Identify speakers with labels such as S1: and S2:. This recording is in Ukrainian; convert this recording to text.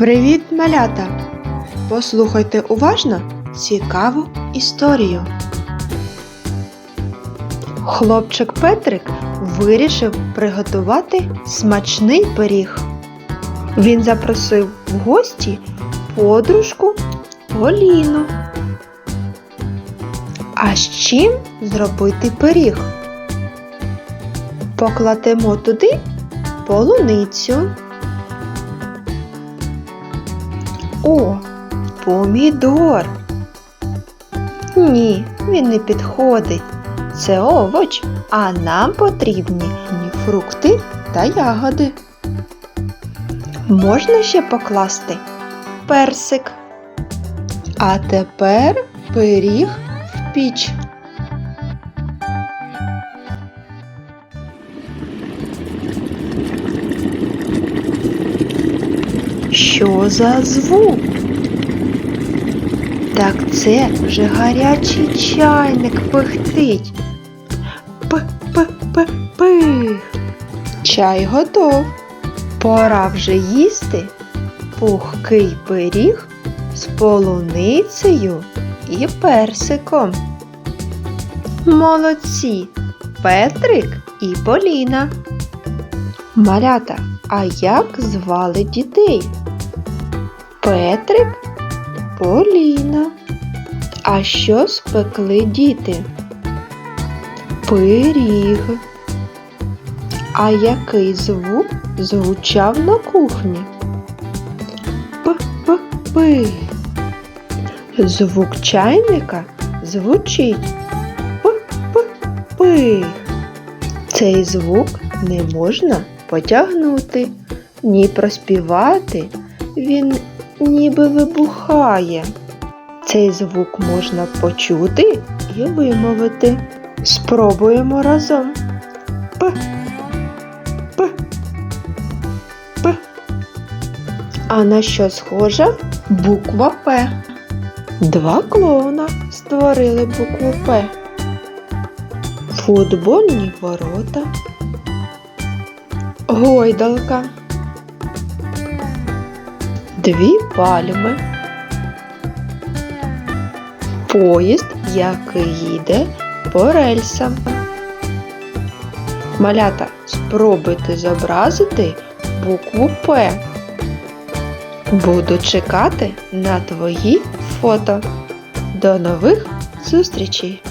S1: Привіт, малята! Послухайте уважно цікаву історію. Хлопчик Петрик вирішив приготувати смачний пиріг. Він запросив в гості подружку Поліну. А з чим зробити пиріг? Покладемо туди полуницю. О, помідор. Ні, він не підходить. Це овоч, а нам потрібні фрукти та ягоди. Можна ще покласти персик. А тепер пиріг в піч. Що за звук? Так це вже гарячий чайник пихтить. П-п-п-пих. Чай готов. Пора вже їсти пухкий пиріг з полуницею і персиком. Молодці Петрик і Поліна. Малята, а як звали дітей? Петрик, Поліна. А що спекли діти? Пиріг. А який звук звучав на кухні? П-п-пи. Звук чайника звучить п-п-пи. Цей звук не можна потягнути, ні проспівати. Він ніби вибухає. Цей звук можна почути і вимовити. Спробуємо разом. П. П. П. А на що схожа буква П? Два клоуна створили букву П. Футбольні ворота. Гойдалка. Дві пальми. Поїзд, який їде по рельсам. Малята, спробуйте зобразити букву П. Буду чекати на твої фото. До нових зустрічей!